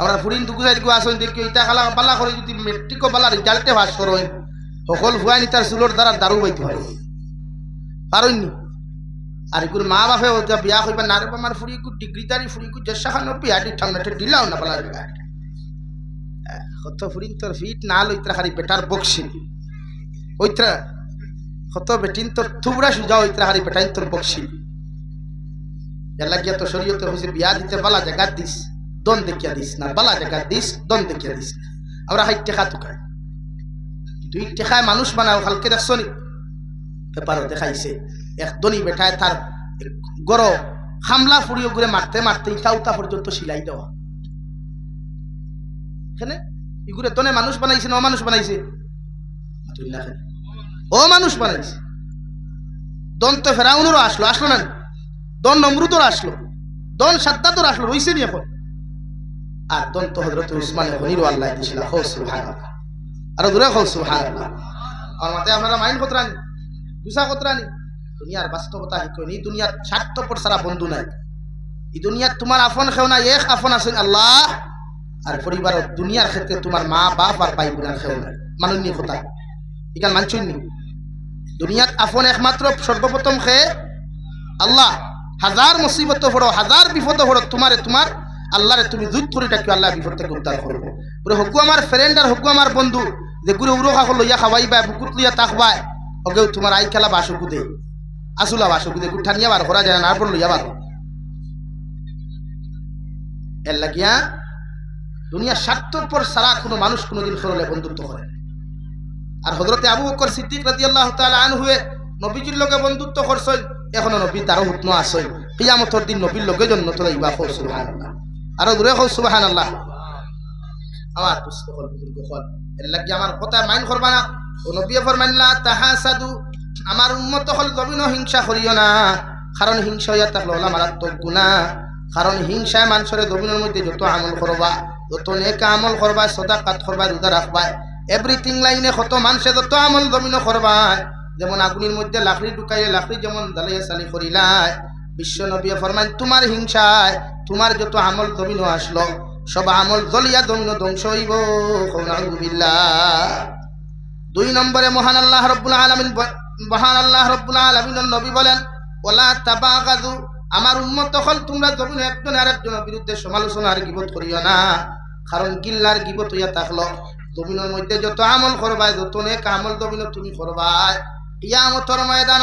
আমরা ফুরিন সাইড গু আসুন দেখি ইটা খালা বালা করে যদি মেট্রিকও বালা রেজাল্টে পাস করোই সকল ফুয়ানি তার চুলোর দ্বারা দারু বাইতে পারইন নি আর এগুলো মা বাপে ওটা বিয়া হইবা না রে আমার ফুরি কু ডিগ্রি তারি ফুরি কু জেসা খান বিয়াটি ঠান্ডাতে দিলাও না বালা কত ফুরিন তোর ফিট না লইত্রা খালি বেটার বক্সিন ওইত্রা কত বেটিন তোর থুবড়া সুজা ওইত্রা হারি বেটাইন তোর বক্সিন এলা গিয়া তো শরীয়তে হয়েছে বিয়া দিতে বালা জায়গা দিস দন দেখিয়া দিস না বালা জায়গা দিস দন দেখিয়া দিস না আমরা হাই টেকা তুকাই দুই টেকায় মানুষ বানাও হালকে দেখছ নি পেপারও দেখাইছে এক দনি বেটায় তার গড় হামলা ফুরিয়ে ঘুরে মারতে মারতে ইটা উতা পর্যন্ত সিলাই দেওয়া এখানে ইগুরে দনে মানুষ বানাইছে না মানুষ বানাইছে। ও মানুষ বানাইছে দন তো ফেরাউনেরও আসলো আসলো না দন নমরুদর আসলো দন সাদ্দাতর আসলো রইছে নি এখন আর দন্ত হজরত উসমান হনির আল্লাহ দিছিল হো সুবহানাল্লাহ। আর দূরে হো সুবহানাল্লাহ। আর মাতে আপনারা মাইন কতরানি গুসা কতরানি দুনিয়ার বাস্তবতা এই দুনিয়ার স্বার্থপর সারা বন্ধু নাই। এই দুনিয়ার তোমার আফন খেও না এক আফন আছেন আল্লাহ। আর পরিবারের দুনিয়ার ক্ষেত্রে তোমার মা বাপ আর ভাই বোনের খেও না মাননীয় কথা এখান মানছই নি? দুনিয়াত আফন একমাত্র সর্বপ্রথম খে আল্লাহ। হাজার মুসিবত পড়ো হাজার বিপদ পড়ো তোমারে তোমার আল্লাহরে তুমি দুধ করে ডাকি আল্লাহ বিপদ থেকে উদ্ধার করব পুরো হকু আমার ফ্রেন্ড আর হকু আমার বন্ধু। যে গুরু উড়ো খাকো লইয়া খাওয়াইবা বুকুত লইয়া তাকবাই ওকেও তোমার আই খেলা বাসুকু দে, আসুলা বাসুকু দে, গুঠা নিয়ে বার করা যায় না পর লইয়া বার। এর লাগিয়া দুনিয়া স্বার্থর পর সারা কোনো মানুষ কোনোদিন সরলে বন্ধুত্ব করে। আর হজরতে আবু বকর সিদ্দিক রাজি আল্লাহ আন হুয়ে নবীজির লগে বন্ধুত্ব করছেন, এখনও নবী তারও হুতন আসেন কিয়ামতর দিন নবীর লগে জন্য তোরা আল্লাহ আরও দূরে হো সুবাহান আল্লাহ আমার এর লাগি আমার কথা মাইন করবা না। ও নবী ফরমাইলা তাহা সাধু আমার উন্মত হল জমিন হিংসা করিও না। কারণ হিংসা হইয়া থাকলে হলা মারাত্মক গুণা। কারণ হিংসায় মানুষের জমিনের মধ্যে যত আমল করবা, যত নেকা আমল করবা সদা কাত করবা, রোজা রাখবা এভরিথিং লাইনে কত মানুষে যত আমল জমিন করবা। যেমন আগুনের মধ্যে লাকড়ি ঢুকাইলে লাকড়ি যেমন দালাইয়া চালি করিলাই বিশ্ব নবী ফরমান তোমার হিংসায় তোমার যত আমল জমিন আসলো, সব আমল জ্বলিয়া জমিন ধ্বংস হইব। দুই নম্বরে মহান আল্লাহ রব্বুল আলমিন মহান আল্লাহ রব্বুল আলমিনের নবী বলেন, ওলা তাবাগাদু আমার উন্মত হল তোমরা জমিন একজন আর একজনের বিরুদ্ধে সমালোচনা আর গিবত করিও না, কারণ গিল্লার গিবত হইয়া থাকল, জমিনের মধ্যে যত আমল করবাই যত নেক আমল জমিন তুমি করবাই ইয়ামতর ময়দান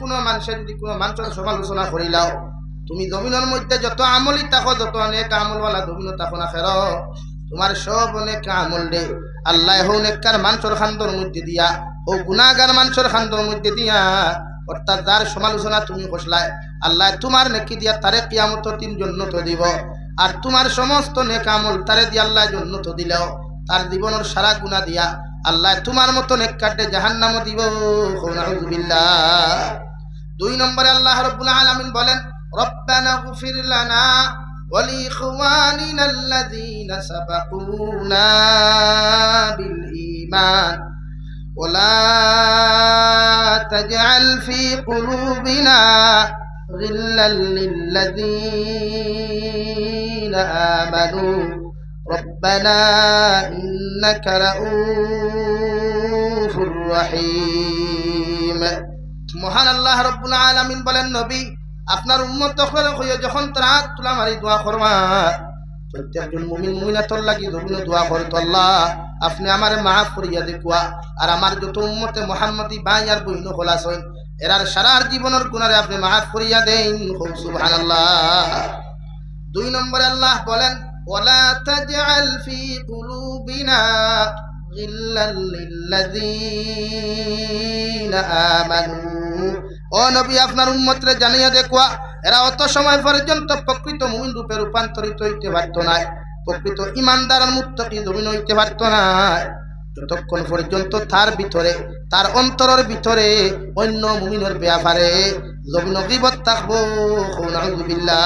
কোনো সমালোচনা তুমি জমিনের মধ্যে যত যত তোমার সব অনেক আমল দে। আল্লাহ হো খান্দর মধ্যে দিয়া, ও গুণাগার মানুষের খান্দর মধ্যে দিয়া, অর্থাৎ যার সমালোচনা তুমি কষলায়, আল্লাহ তোমার নেকি দিয়া তারে কিয়ামত তিন জন্নত দিব। আর তোমার সমস্ত নেক আমল তারে দিয়া আল্লাহ জন্নত দিলেও, তার জীবনের সারা গুণা দিয়া আল্লাহ তোমার মতো নেক কাটে জাহান্নামও দিব নাউযুবিল্লাহ দুই নম্বরে আল্লাহ রব্বুল আলামিন বলেন রব্বানা গফির লানা ولإخواننا الذين سبقونا بالإيمان ولا تجعل في قلوبنا غلا للذين آمنوا ربنا إنك رؤوف রহিম। মহান আল্লাহ রব্বুল আলামিন বলেন, নবী, আপনার উম্মত তখন হইয়া যখন তারা তুলা মারি দোয়া করবা প্রত্যেকজন মুমিন, মুমিনাতর লাগি রবিন দোয়া করতো আল্লাহ, আপনি আমার মাফ করিয়া দেখুয়া আর আমার যত উম্মতে মোহাম্মদী ভাই আর বহিন খোলাস হইন এরার সারার জীবনের গুণারে আপনি করিয়া দেন। দুই নম্বরে আল্লাহ বলেন, ওয়ালা তাজআল ফি কুলুবিনা غلا للذين آمنوا ও নবী আপনার উম্মতরে জানিয়ে দেখুয়া এরা অত সময় পর্যন্ত প্রকৃত মুমিন রূপে রূপান্তরিত হইতে পারত না প্রকৃত ইমানদার আর মুত্তাকি জমিন হইতে পারত না যতক্ষণ পর্যন্ত তার ভিতরে তার অন্তরের ভিতরে অন্য মুমিনের ব্যাপারে জমিন গিবত থাকবো নাউযুবিল্লাহ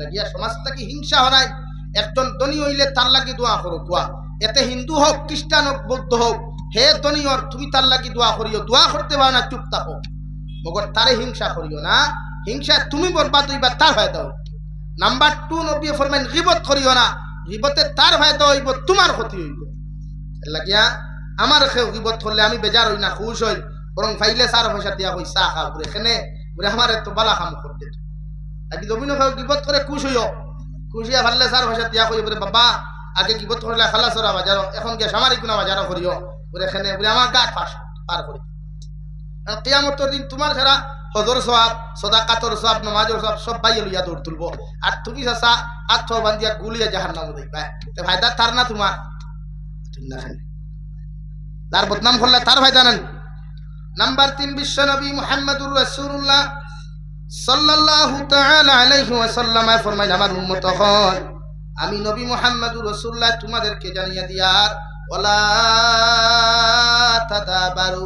লাগিয়া সমাজটা কি হিংসা হরাই একজন ধনী হইলে তার লাগি দোয়া করো কোয়া এতে হিন্দু হোক, খ্রিস্টান হোক, বৌদ্ধ হোক, হে ধনীর তুমি তার লাগি দোয়া করিও, দোয়া করতে পারো না, চুপ থাকো। মগর তারে হিংসা করিও না। হিংসা তুমি বরবাদ হইবা তার ফায়দা হইব নাম্বার টু নবী ফরমাইন, গিবত করিও না। গিবতে তার ফায়দা হইব তোমার ক্ষতি হইব। লাগিয়া আমার খেউ গিবত করলে আমি বেজার হই না, খুশ হই। বরং ফাইলে সার পয়সা দিয়া হই চা খা বলে এখানে বলে আমার এত বালা কাম করতে। আগে জমিন খেউ গিবত করে, খুশ হইও। খুশ হইয়া ভাললে সার পয়সা দিয়া বলে, বাবা আগে গিবত করলে খালা সরা বাজারও এখন গে সামারি কোনা বাজারও করিও। বলে এখানে বলে, আমার গাছ পাস পার করি। কিয়ামতের দিন তোমার ছাড়া হজর সব সদাকাতর সব নমাজর সব সব বাইয়ে লইয়া দৌড় তুলবো। আর তুমি চাষা আত্ম বান্ধিয়া গুলিয়া জাহার নাম দেখবা ফায়দা তার না তোমার। তার বদনাম করলে তার ফায়দা নেন। নাম্বার তিন, বিশ্ব নবী মুহাম্মদুর রাসূলুল্লাহ সাল্লাল্লাহু তাআলা আলাইহি ওয়াসাল্লাম ফরমাইল আমার উম্মত হল আমি নবী মুহাম্মদুর রাসূলুল্লাহ তোমাদেরকে জানিয়ে দিয়ার ওয়ালা তাদাবারু,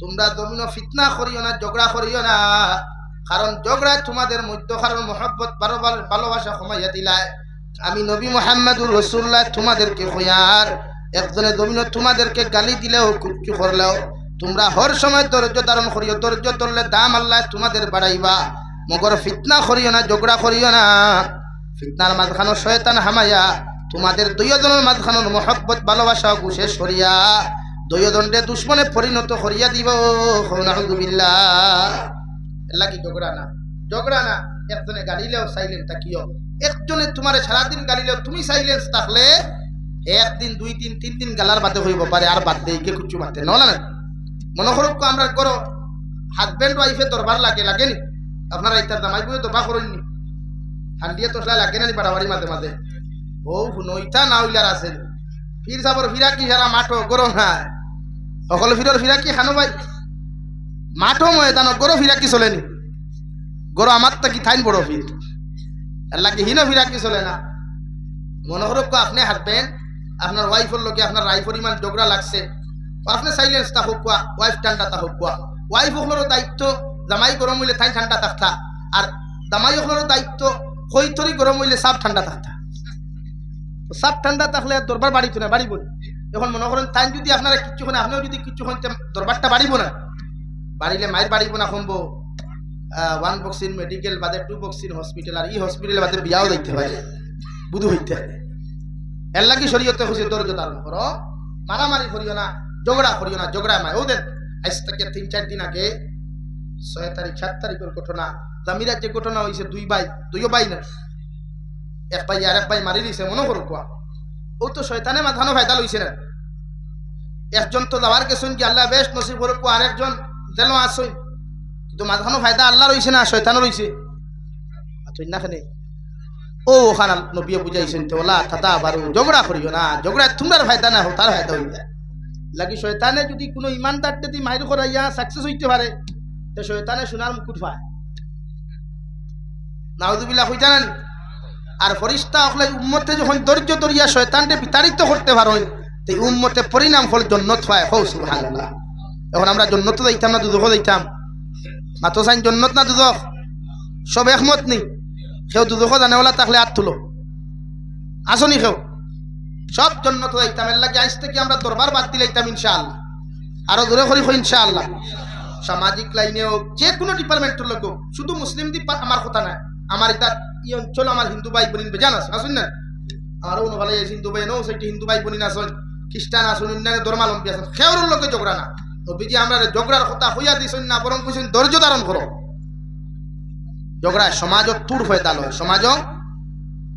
তোমরা দমিন ফিতনা করিও না, ঝগড়া করিও না। কারণ ঝগড়া তোমাদের মধ্য কারণ মহব্বত বারবার ভালোবাসা কমাইয়া দিলায়। আমি নবী মোহাম্মদুর রসুল্লাহ তোমাদেরকে হইয়ার একজনে দমিন তোমাদেরকে গালি দিলেও কুচ্ছু করলেও, তোমরা হর সময় ধৈর্য ধারণ করিও, ধৈর্য ধরলে দাম আল্লাহ তোমাদের বাড়াইবা। মগর ফিতনা করিও না, ঝগড়া করিও না। ফিতনার মাঝখানো শয়তান হামাইয়া তোমাদের দুইজনের মাঝখানোর মহব্বত, ভালোবাসা গুছে সরিয়া দৈয়দণ্ডে দুশ্মনে পরিণত করিয়া দিব। এলা কি ঝগড়া না? ঝগড়া না। একজনে গালিলেও সাইলেন্ট থাকিও। একজনে তোমার সারাদিন গালিলেও তুমি সাইলেন্স থাকলে একদিন, দুই দিন, তিন দিন গালার বাদে হইব পারে, আর বাদ দিয়ে গিয়ে কুচু মারতে নহলা না? মনে করুক আমরা করো। হাজবেন্ড ওয়াইফে দরবার লাগে লাগে নি? আপনারা ইত্যার দামাই বই দরবার করেননি? হান্ডিয়ে তোসলা লাগে না বাড়াবাড়ি মাঝে মাঝে। ও নইতা না উইলার আছে। ফির সাবর ফিরা কি সারা মাঠো, গরম না সকল ফিরর ফিরা কি খানো ভাই? মাঠো ময়দানত গরো ফিরা কি চলেনি গরো আমার তো কি থাইন বড় ফির। আল্লাহ কি হিনো ফিরা কি চলে না? মনে করুক আপনি হাঁটবেন আপনার ওয়াইফের লোকে আপনার রাই পরিমাণ ডোগরা লাগছে। আপনি সাইলেন্স তা হোক কোয়া ওয়াইফ ঠান্ডা তা হোক ওয়াইফ হকলেরও দায়িত্ব, জামাই গরম হইলে থাই ঠান্ডা থাকতা আর জামাই হকলেরও দায়িত্ব কৈতরি গরম হইলে সাপ ঠান্ডা থাকতা। সাপ ঠান্ডা থাকলে আর দরবার বাড়িত না, বাড়িব। এখন মনে করেন, তাই যদি আপনারা কিচ্ছু হয় আপনিও যদি কিচ্ছু হন দরবারটা বাড়িব না। বাড়িলে মায়ের বাড়িব না শুনব ওয়ান বক্সিন মেডিকেল বাদে টু বক্সিন হসপিটাল আর ই হসপিটাল বাদে বিয়াও দেখতে পারে বুধু হইতে এর লাগি শরীয়তে খুশি ধৈর্য ধারণ করো। মারামারি করিও না, ঝগড়া করিও না, ঝগড়া মায়। ওদের আজ থেকে তিন, চার দিন আগে ছয় তারিখ, সাত তারিখের ঘটনা জামিরার যে ঘটনা হয়েছে দুই ভাই, দুইও ভাই না। এক ভাই আর এক ভাই মারি দিছে, মনে করো কোয়া ও তো শয়তানে মাথানো ফায়দা লইছে না। একজন তো যাওয়ার গেছেন কি আল্লাহ বেশ নসিব করে কোয়া আর একজন জেল আসই কিন্তু মাঝখানো ফায়দা আল্লাহ রইছে না, শয়তানও রইছে আচ্ছা না খানে ও ওখানে নবিয়ে বুঝাইছেন তো ওলা থাতা বারু ঝগড়া করিও না, ঝগড়া তোমরার ফায়দা না হোক তার ফায়দা হইতে লাগি শয়তানে যদি কোনো ইমানদার যদি মাইর করাইয়া সাকসেস হইতে পারে, তো শয়তানে সোনার মুকুট পায় নাউদুবিল্লাহ হইতা না? আর ফরিস্তা হলে উম্মতে যখন ধৈর্য ধরিয়া শয়তানকে বিতাড়িত করতে পারেন তো উম্মতে পরিণাম ফল জন্নত হয়। হৌ সুবহানাল্লাহ। এখন আমরা জন্নত যাইতাম না, দুদক যাইতাম। মাত্র সাইন জন্নত না, দুদক? সব একমত নেই। সেও দুদক জানেওয়ালা থাকলে হাত তুলো। আসনি সেও। সব জন্নত যাইতাম। এর লাগে আজ থেকে আমরা দরবার বাদ দিলাইতাম ইনশাআল্লাহ। আরও দূরে করি হই ইনশাআল্লাহ। সামাজিক লাইনে হোক যে কোনো ডিপার্টমেন্টের লোক শুধু মুসলিম দ্বীপ আমার কথা নাই আমার এটা ই অঞ্চল, আমার হিন্দু ভাই বোন বেজান আছে আসুন না? আমারও কোনো ভালো হিন্দু ভাই নও সেইটি হিন্দু ভাই বোন আসুন খ্রিস্টান আসুন অন্যান্য ধর্মালম্বী আসুন সেওর লোকে ঝগড়া না। নবীজি আমরা ঝগড়ার কথা হইয়া দিছেন না, বরং কইছেন, ধৈর্য ধারণ করো। ঝগড়া সমাজ ফয়তাল হয় সমাজ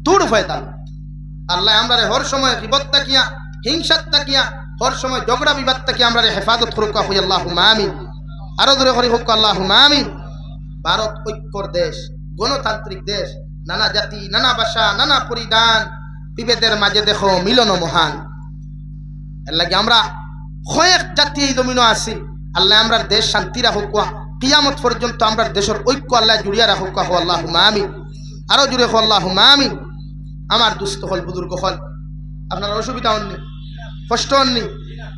তুর ফয়তাল আল্লাহ আমরা হর সময় বিপদ তাকিয়া হিংসাত তাকিয়া, হর সময় ঝগড়া বিবাদ তাকিয়া আমরা হেফাজত করুক হই আল্লাহ আমিন। আরও দূরে করি, হোক আল্লাহ আমিন। ভারত ঐক্যর দেশ। গণতান্ত্রিক দেশ, নানা জাতি, নানা ভাষা, নানা পরিধান, বিভেদের মাঝে দেখো মিলন মহান। এর লাগে আমরা কয়েক জাতি এই জমিন আছি। আল্লাহ আমরা দেশ শান্তি রাখুক কিয়ামত পর্যন্ত আমরা দেশের ঐক্য আল্লাহ জুড়িয়া রাখুক হো আল্লাহ আমিন। আরও জুড়ে হো আল্লাহ আমিন। আমার দুস্থ হল, বুজুর্গ হল। আপনার অসুবিধা হননি? কষ্ট হননি?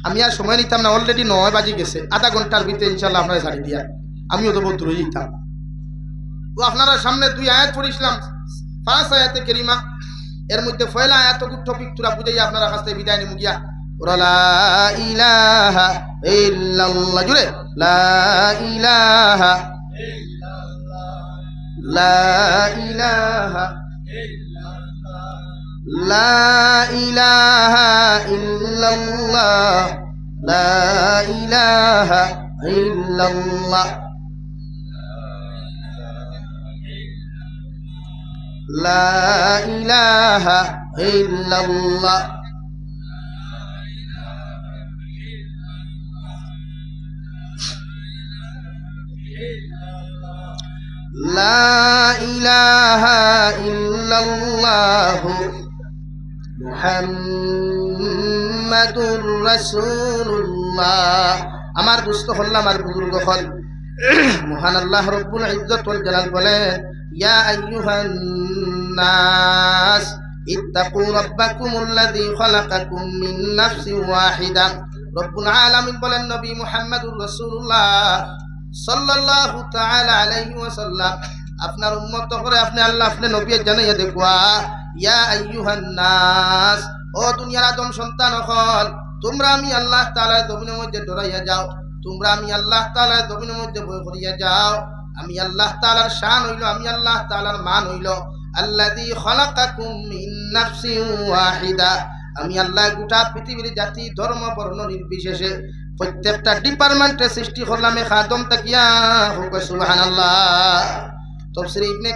আমি আর সময় নিতাম না অলরেডি নয় বাজি গেছে। আধা ঘণ্টার ভিতরে ইনশাল্লাহ আপনারা ছাড়ি দিয়া। আমিও তো বহুত দূরে যেতাম আপনারা সামনে দুই আয়াত পড়িছিলাম। ফার্স্ট আয়াতে কেরিমা। এর মধ্যে ফয়লা আয়াত টপিক তুরা বুঝাই আপনারা কাছ থেকে বিদায় নিমু গিয়া। লা ইলাহা ইল্লাল্লাহ জুড়ে লা ইলাহা লা ইলাহা লা ইলাহা ইল্লাল্লাহ। লা ইলাহা ইল্লাল্লাহ। لا إله إلا الله لا إله إلا الله محمد رسول الله আমার দুস্থ হল আমার বুজুর্গ হল মহান আল্লাহ রব্বুল ইজ্জত ওয়াল জালাল বলেন ইয়া আইয়ুহান নাস ইত্তাকু রাব্বাকুমুল্লাযী খালাকাকুম মিন নাফসিন ওয়াহিদা রব্বুল আলামিন বলেন নবী মুহাম্মদুর রাসূলুল্লাহ সাল্লাল্লাহু তাআলা আলাইহি ওয়াসাল্লাম আপনার উম্মত করে আপনি আল্লাহ আপনি নবী জানাইয়া দেখুয়া ইয়া আইয়ুহান নাস, ও দুনিয়ার আদম সন্তান হল, তোমরা আমি আল্লাহ তাআলার জমিনের মধ্যে ডরাইয়া যাও, তোমরা আমি আল্লাহ তাআলার জমিনের মধ্যে ভয় করিয়া যাও আমি আল্লাহ তাআলার শান হইল, আমি আল্লাহ তাআলার মান হইল। ওয়াহিদা। আমি আল্লাহ গোটা পৃথিবীর জাতি, ধর্ম, বর্ণ নির্বিশেষে প্রত্যেকটা ডিপার্টমেন্টে সৃষ্টি করলাম আদম তাকিয়া হুক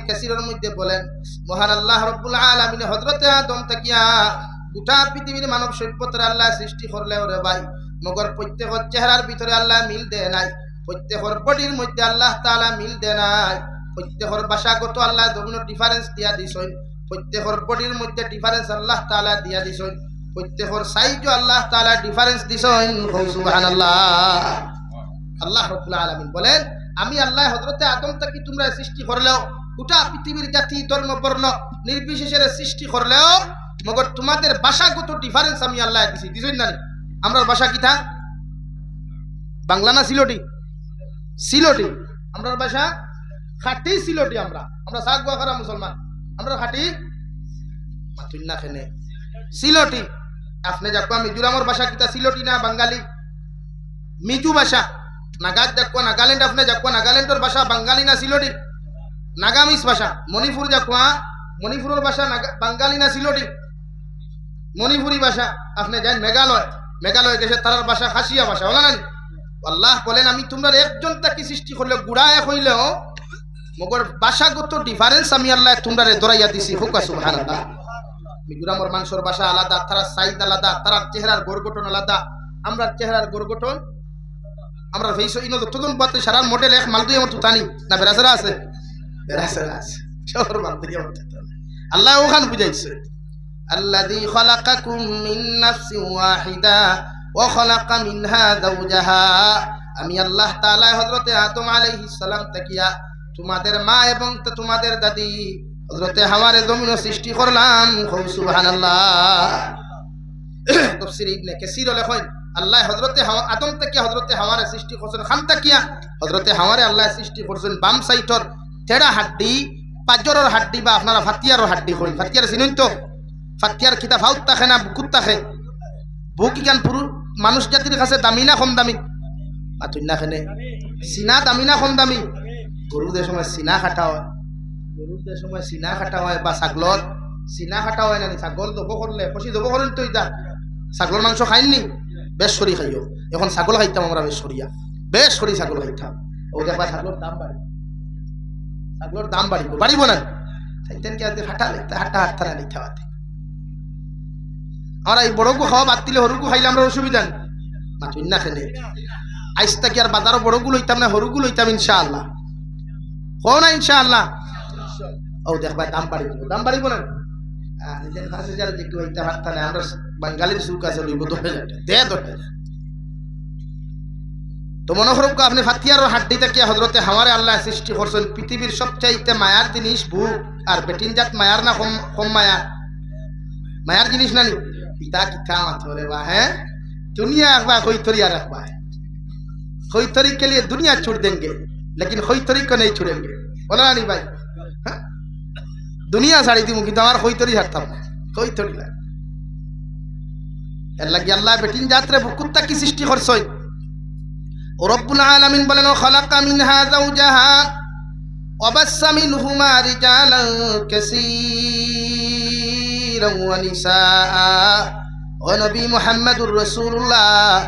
কাসিরের মধ্যে বলেন মহান আল্লাহ রব্বুল আলামিন আদম তাকিয়া গোটা পৃথিবীর মানব সভ্যতার আল্লাহ সৃষ্টি করলে ওরে ভাই, মগর প্রত্যেকের চেহারার ভিতরে আল্লাহ মিল দেয় নাই। প্রত্যেকের বডির মধ্যে আল্লাহ তাআলা মিল দেয় নাই। প্রত্যেকের ভাষাগত আল্লাহ জমিন ডিফারেন্স দিয়া দিছেন। প্রত্যেকের বডির মধ্যে ডিফারেন্স আল্লাহ তাআলা দিয়া দিছেন। প্রত্যেকের সাইজও আল্লাহ তাআলা ডিফারেন্স দিছেন। সুবহানাল্লাহ। আল্লাহ রব্বুল আলামিন বলেন, আমি আল্লাহ হযরতে আদম থেকে তোমরা সৃষ্টি করলেও, গোটা পৃথিবীর জাতি ধর্ম বর্ণ নির্বিশেষের সৃষ্টি করলেও, মগর তোমাদের ভাষাগত ডিফারেন্স আমি আল্লাহ দিছি। দিছই না? আমরার ভাষা কি থা বাংলা না সিলোটি? সিলোটি। আমরার ভাষা খাটি সিলোটি আমরা। আমরা শাক বাখারা মুসলমান। আমরা খাটি মাতুন না খেনে। সিলোটি। আপনি যাকো মিজোরামর ভাষা কিতা সিলোটি না বাঙালি? মিজু ভাষা। নাগাদ যাকো নাগাল্যান্ড আপনি যাকো নাগাল্যান্ডের ভাষা বাঙালি না সিলোটি? নাগামিস ভাষা। মণিপুর যাকো মণিপুরের ভাষা বাঙালি না সিলোটি? মণিপুরি ভাষা। আপনি যান মেঘালয়। মেঘালয় দেশে তারার ভাষা, খাসিয়া ভাষা। বলা না? আল্লাহ বলেন, আমি তোমরা একজন তাকে সৃষ্টি করলে, গুড়ায় হইলেও মগর ভাষাগত ডিফারেন্স আমি আল্লাহ তোমরা দরাইয়া দিছি। হুকা সুহান আল্লাহ মিজোরামর মানুষের বাসা আলাদা তারা সাইজ আলাদা তারা চেহারার গঠন আলাদা, আমরা চেহারার গঠন আমরা ভেস ইনো যতজন পাতে সারা মডেল এক মালদুই আমার তুতানি না বেরাসারা আছে? বেরাসারা আছে। সবর মালদুই আমার আল্লাহ ওখান বুঝাইছে। আল্লাযী খালাকাকুম মিন নাফসিন ওয়াহিদা وخلق منها زوجها আমি আল্লাহ তাআলা হযরতে আদম আলাইহিস সালাম তাকিয়া তোমাদের মা এবং তা তোমাদের দাদি হযরতে হাওয়ারে জমিন সৃষ্টি করলাম খুব সুবহানাল্লাহ তাফসীর ইবনে কাসির লেখেন আল্লাহ হযরতে হাওয়া আদম থেকে হযরতে হাওয়ারে সৃষ্টি করছেন খান তাকিয়া হযরতে হাওয়ারে আল্লাহ সৃষ্টি করছেন বাম সাইটর তেড়া হাড্ডি পাজরের হাড্ডি বা আপনারা ফাতিয়ারর হাড্ডি করেন ফাতিয়ার চিনুন তো ফাতিয়ার খিতা ফাউত তাখে না বুকুত তাখে বুক ইকান পুরুষ মানুষ জাতির কাছে দামি না কম দামি? মাতুন না খেনে চিনা দামি না কম দামি? গরুদের সময় চিনা খাটা হয়। গরুদের সময় চিনা খাটা হয় বা ছাগলত। চিনা খাটা হয় না ছাগল দব করলে কষি দব করেন তো ইতা। ছাগলের মাংস খাইনি বেশ সরি খাইও এখন ছাগল খাইতাম আমরা বেশ সরিয়া বেশ সরি ছাগল খাইতাম ও দেখবা ছাগলের দাম বাড়ে ছাগলের দাম বাড়িব বাড়িব না খাইতেন কি হাঁটা হাঁটা হাঁটতা না লিখতে পারতে এই বড়কু খাওয়া বাদ হরুকু খাইলে আমরা অসুবিধা না খেলে। আইসতা কি আর বাজারও বড়কু লইতাম না, হরুকু লইতাম ইনশাআল্লাহ। হো না ইনশাআল্লাহ। ও দেখবা দাম বাড়িব। দাম বাড়িব না। নিজের পাঁচ হাজার দিকে হইতে পারতাম না আমরা বাঙালির সুখ আছে লইব দশ দে তো মনে করুক আপনি ফাতিয়ার হাড্ডি থেকে হজরতে হামারে আল্লাহ সৃষ্টি করছেন, পৃথিবীর সবচাইতে মায়ার জিনিস বুক আর বেটিন জাত মায়ার না কম কম মায়া। মায়ার জিনিস ता कि था थोड़े वा है? दुनिया अखबार कोई थोड़ी यार अखबा है। कोई थोड़ी के लिए दुनिया छोड़ देंगे, लेकिन कोई थोड़ी को नहीं छोड़ेंगे बोला रानी भाई, हा? दुनिया साड़ी दी मुखी तुम्हारा कोई थोड़ी हटता हूँ। कोई थोड़ी ला अल्लाह बेटी जात्रे कुत्ता की सृष्टि कर सोई। রব্বুল كثيرا ونساء ও নবী মোহাম্মদুর রসুল্লাহ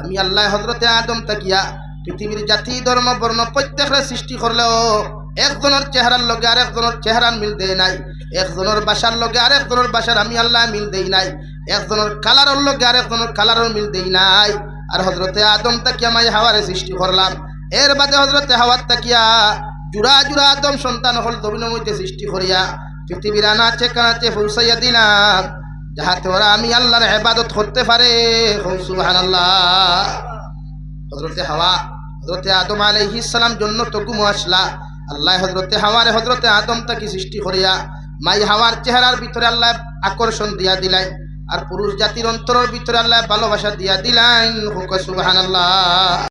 আমি আল্লাহ হজরতে আদম তাকিয়া পৃথিবীর জাতি ধর্ম বর্ণ প্রত্যেকের সৃষ্টি করলেও একজনের চেহারার লগে আর একজনের চেহারার মিল দেয় নাই একজনের বাসার লগে আর একজনের বাসার আমি আল্লাহ মিল দেই নাই একজনের কালারের লগে আর একজনের কালারের মিল দেই নাই আর হজরতে আদম তাকিয়া মাই হাওয়ারে সৃষ্টি করলাম এর বাদে হজরতে হাওয়ার তাকিয়া জুড়া জুড়া আদম সন্তান হল দবিনের মধ্যে সৃষ্টি করিয়া পৃথিবীর আনাচে কানাচে পৌঁছাইয়া দিলাম। যাহাতে ওরা আমি আল্লাহর হেবাদত করতে পারে সুহান আল্লাহ হজরতে হাওয়া হজরতে আদম আলাইহিস সালাম জন্য তকুম আসলা। আল্লাহ হজরতে হাওয়ারে হজরতে আদম তাকে সৃষ্টি করিয়া মাই হাওয়ার চেহারার ভিতরে আল্লাহ আকর্ষণ দিয়া দিলাই আর পুরুষ জাতির অন্তরের ভিতরে আল্লাহ ভালোবাসা দিয়া দিলাইন সুবহান আল্লাহ